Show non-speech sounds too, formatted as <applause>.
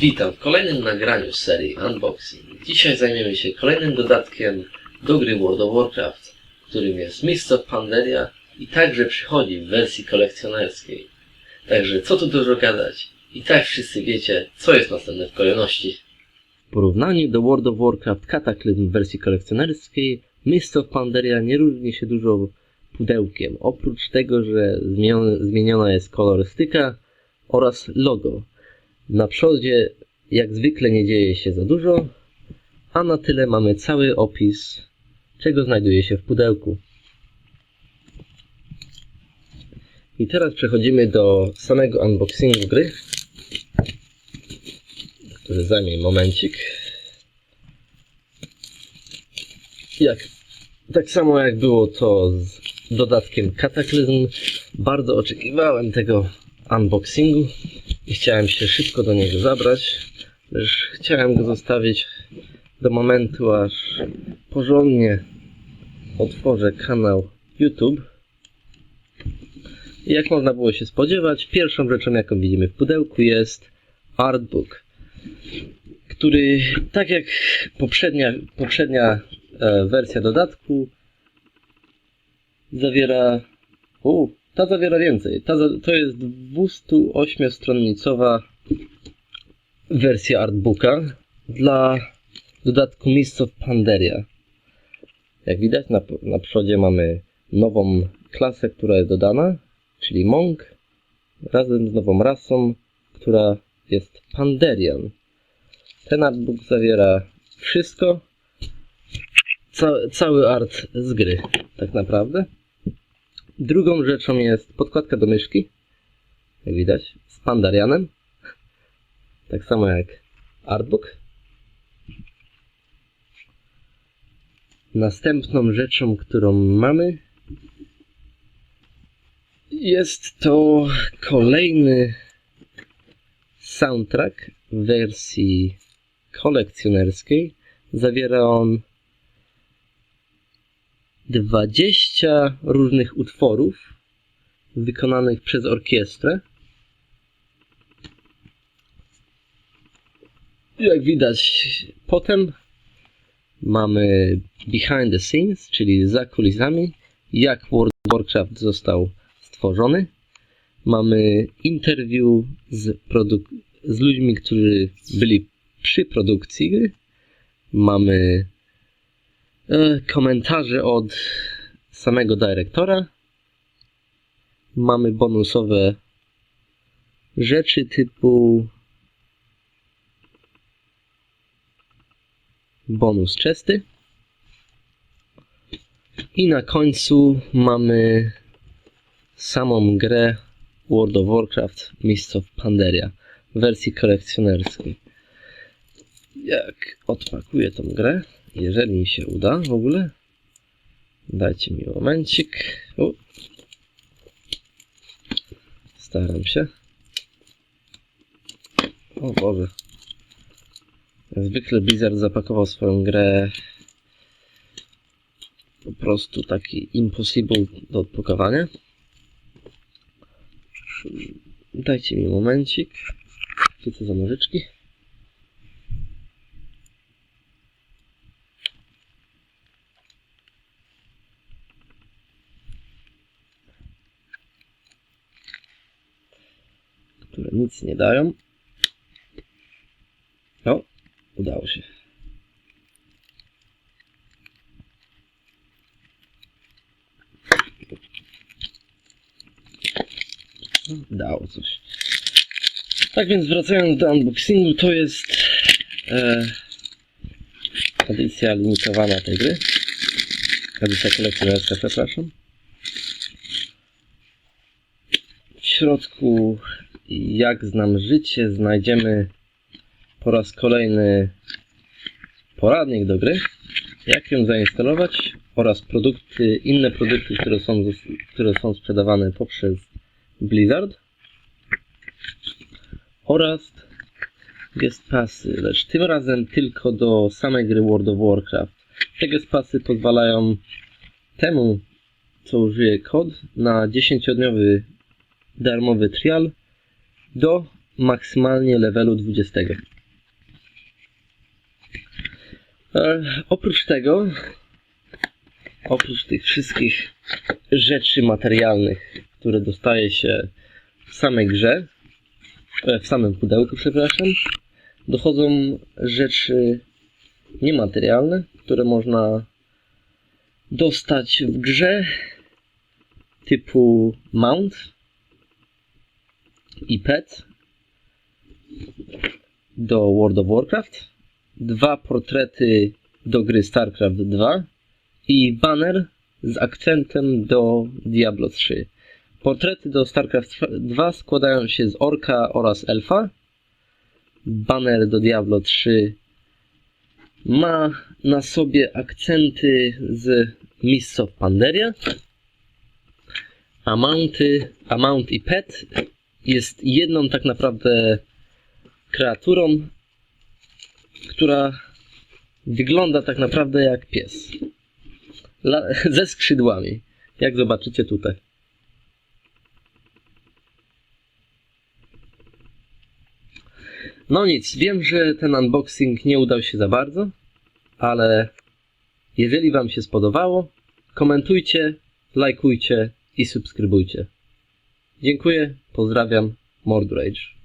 Witam w kolejnym nagraniu serii Unboxing. Dzisiaj zajmiemy się kolejnym dodatkiem do gry World of Warcraft, którym jest Mist of Pandaria i także przychodzi w wersji kolekcjonerskiej. Także co tu dużo gadać? I tak wszyscy wiecie, co jest następne w kolejności. W porównaniu do World of Warcraft Cataclysm w wersji kolekcjonerskiej, Mist of Pandaria nie różni się dużo pudełkiem, oprócz tego, że zmieniona jest kolorystyka oraz logo. Na przodzie jak zwykle nie dzieje się za dużo, a na tyle mamy cały opis, czego znajduje się w pudełku. I teraz przechodzimy do samego unboxingu gry, który zajmie momencik. Jak, tak samo jak było to z dodatkiem Cataclysm, bardzo oczekiwałem tego unboxingu i chciałem się szybko do niego zabrać, lecz chciałem go zostawić do momentu, aż porządnie otworzę kanał YouTube. I jak można było się spodziewać, pierwszą rzeczą, jaką widzimy w pudełku jest artbook, który, tak jak poprzednia, poprzednia e, wersja dodatku, zawiera u, ta zawiera więcej. Ta, to jest 208-stronnicowa wersja artbooka dla dodatku Mists of Pandaria. Jak widać na, na przodzie mamy nową klasę, która jest dodana, czyli Monk, razem z nową rasą, która jest Pandarian. Ten artbook zawiera wszystko, ca, cały art z gry, tak naprawdę. Drugą rzeczą jest podkładka do myszki. Jak widać, z Pandarianem. Tak samo jak artbook. Następną rzeczą, którą mamy, jest to kolejny soundtrack w wersji kolekcjonerskiej. Zawiera on 20 różnych utworów wykonanych przez orkiestrę. Jak widać, potem mamy behind the scenes, czyli za kulisami, jak World of Warcraft został stworzony. Mamy interview z, z ludźmi, którzy byli przy produkcji. Mamy e, komentarze od samego dyrektora. Mamy bonusowe rzeczy typu bonus czesty. I na końcu mamy samą grę World of Warcraft Mists of Pandaria w wersji kolekcjonerskiej. Jak odpakuję tą grę, jeżeli mi się uda w ogóle, dajcie mi momencik. U. Staram się. O Boże. Zwykle Blizzard zapakował swoją grę po prostu taki impossible do odpakowania. Dajcie mi momencik. To za nożyczki? Które nic nie dają. O, udało się. Dało coś. Tak więc wracając do unboxingu, to jest e, edycja limitowana tej gry. Edycja kolekcjonerska, przepraszam. W środku jak znam życie, znajdziemy po raz kolejny poradnik do gry, jak ją zainstalować? Oraz produkty, inne produkty, które są, które są sprzedawane poprzez Blizzard. Oraz guest passy, lecz tym razem tylko do samej gry World of Warcraft. Te guest passy pozwalają temu, co użyje kod na 10-dniowy darmowy trial do maksymalnie levelu 20. E, oprócz tego, oprócz tych wszystkich rzeczy materialnych, które dostaje się w samej grze, e, w samym pudełku, przepraszam, dochodzą rzeczy niematerialne, które można dostać w grze typu mount i pet do World of Warcraft, dwa portrety do gry StarCraft 2 i banner z akcentem do Diablo 3. Portrety do StarCraft 2 składają się z orka oraz elfa. Banner do Diablo 3 ma na sobie akcenty z Mists of Pandaria. A mounty, a mount i pet jest jedną tak naprawdę kreaturą, która wygląda tak naprawdę jak pies. La, <laughs> ze skrzydłami, jak zobaczycie tutaj. No nic, wiem, że ten unboxing nie udał się za bardzo, ale jeżeli Wam się spodobało, komentujcie, lajkujcie i subskrybujcie. Dziękuję, pozdrawiam, Mordrage.